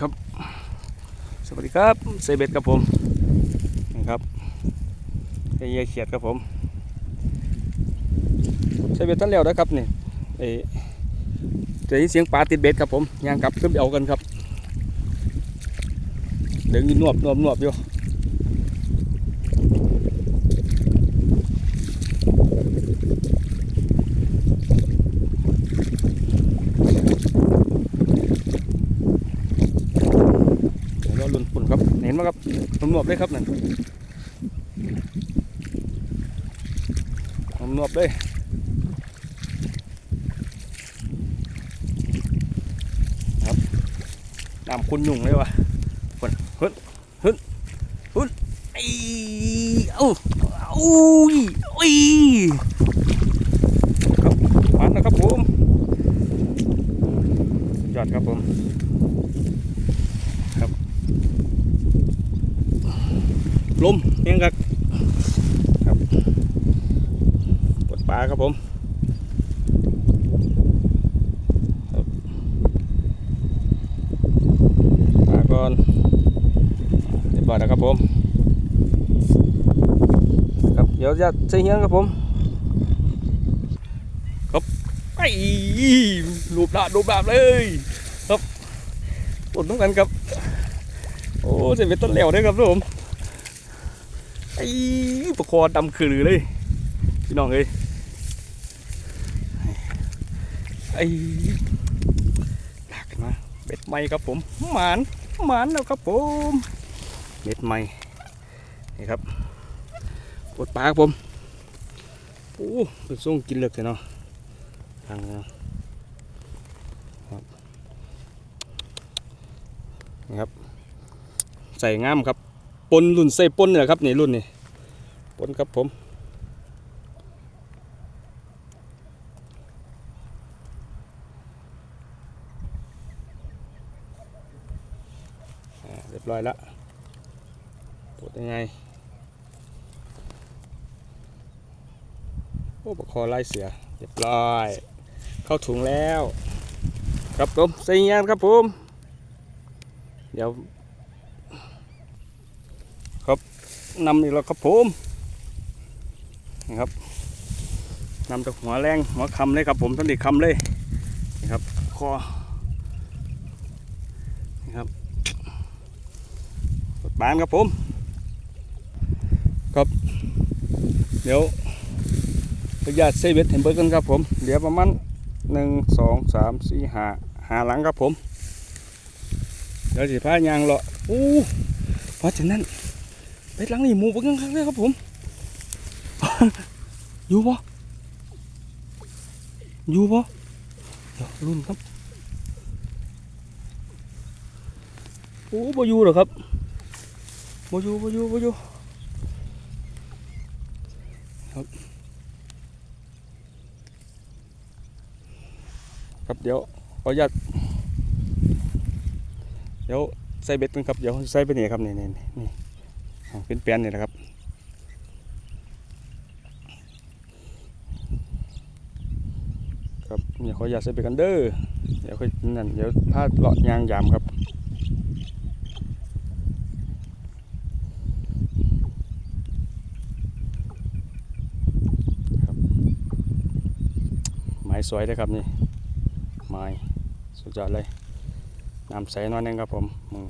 ครับ สวัสดีครับเซเบตครับผมนะครับเฮียเขียดครับผมเซเบตท่านแล้วนะครับนี่เอจะยินเสียงปลาติดเบ็ดครับผมย่างกลับขึ้นไปเอากันครับเดี๋ยวนนวบนวบนวบอยู่เดี๋ยวเรุ่นปุ่นครับ เห็นไหมครับนวบนวบเลยครับนั่นนวบนวบเลยครับน้ำคุณยุ่งเลยวะคนฮึดฮึดฮึดไอ้เอ้าอุ้ยอุ้ยครับมันนะครับผมยอดครับผม ลมยังครับครับปวดปลาครับผมปลาก่อนเรียบร้อยแล้วครับผม ครับเดี๋ยวจะใช้เฮียงครับผม ครับไอ้รูปดาบรูปดาบเลยครับปวดต้องกันครับโอ้เจะเป็นต้นเหลวด้วยครับทุกผม ไอ้ประคอดำคือเลย พี่น้องเอ้ยไอ้ลากนมาเบ็ดใหม่ครับผมหมานหมานแล้วครับผมเบ็ดใหม่นี่ครับปดปลาครับผมโอ้เป็นส่งกินเลือกเลยเนาะทางนี้ครับนี่ครับ ใส่ง่ามครับ ปนรุ่นใส่ปนเนี่ยครับนี่รุ่นนี่ปนครับผมเรียบร้อยแล้วปวดยังไงโอ้ปะคอไล่เสือเรียบร้อย เข้าถุงแล้ว ครับผมใส่ยางครับผม เดี๋ยว นำอีกแล้วครับผมนะครับนำจากหัวแรงหัวคำเลยครับผมท่านดีคำเลยนี่ครับคอนี่ครับบานครับผมครับ เดี๋ยวประหยัดเซเว่นเห็นเบิร์กันครับผมเดี๋ยวประมาณหนึ่งสองสามสี่ห้าหาหลังครับผม เดี๋ยวสิพายางเลาะอู้เพราะฉะนั้น เป็ดหลังนี่หมูเบิ่งข้างๆเลยครับผม อยู่ปะอยู่ปะเดี๋ยวรุ่นครับ โอ้บ่อยู่หรอครับบ่อยู่บ่อยู่บ่อยู่ครับครับเดี๋ยวขออนุญาตเดี๋ยวใส่เบ็ดกันครับ เดี๋ยวใส่ไปนี่ครับ นี่นี่นี่ เป็นแปลนนี่แหละครับครับเดี๋ยวขออยากใส่ไปกันเด้อเดี๋ยวค่อยนั่นเดี๋ยวพาเลาะยางยามครับครับไม้สวยเลยครับนี่ไม้สุดยอดเลยน้ำใสนอยหนึงครับผมมือ